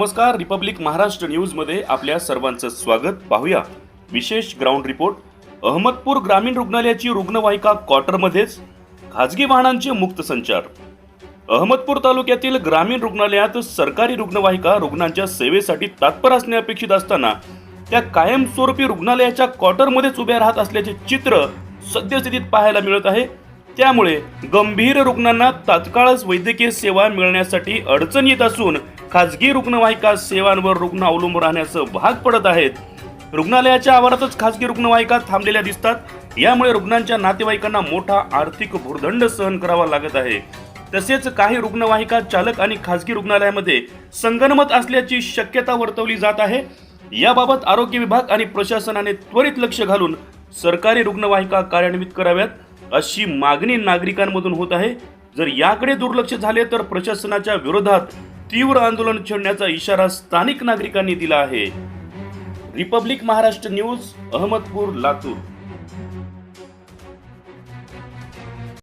नमस्कार रिपब्लिक महाराष्ट्र न्यूजमध्ये आपल्या सर्वांचं स्वागत. पाहूया विशेष ग्राउंड रिपोर्ट अहमदपूर ग्रामीण रुग्णालयाची रुग्णवाहिका क्वार्टरमध्येच खाजगी वाहनांचे मुक्त संचार. अहमदपूर तालुक्यातील ग्रामीण रुग्णालयात सरकारी रुग्णवाहिका रुग्णांच्या सेवेसाठी तात्पर असणे अपेक्षित असताना त्या कायमस्वरूपी रुग्णालयाच्या क्वार्टरमध्येच उभ्या राहत असल्याचे चित्र सद्यस्थितीत पाहायला मिळत आहे. त्यामुळे गंभीर रुग्णांना तात्काळच वैद्यकीय सेवा मिळण्यासाठी अडचण येत असून खाजगी रुग्णवाहिका सेवांवर रुग्ण अवलंबून राहण्याचं भाग पडत आहेत. रुग्णालयाच्या आवारातच खाजगी रुग्णवाहिका थांबलेल्या दिसतात. यामुळे रुग्णांच्या नातेवाईकांना मोठा आर्थिक भुर्दंड सहन करावा लागत आहे. तसेच काही रुग्णवाहिका चालक आणि खाजगी रुग्णालयामध्ये संगनमत असल्याची शक्यता वर्तवली जात आहे. याबाबत आरोग्य विभाग आणि प्रशासनाने त्वरित लक्ष घालून सरकारी रुग्णवाहिका कार्यान्वित कराव्यात अशी मागणी नागरिकांमधून होत आहे. जर याकडे दुर्लक्ष झाले तर प्रशासनाच्या विरोधात तीव्र आंदोलन छेडण्याचा इशारा स्थानिक नागरिकांनी दिला आहे. Republic Maharashtra news Ahmadpur Latur.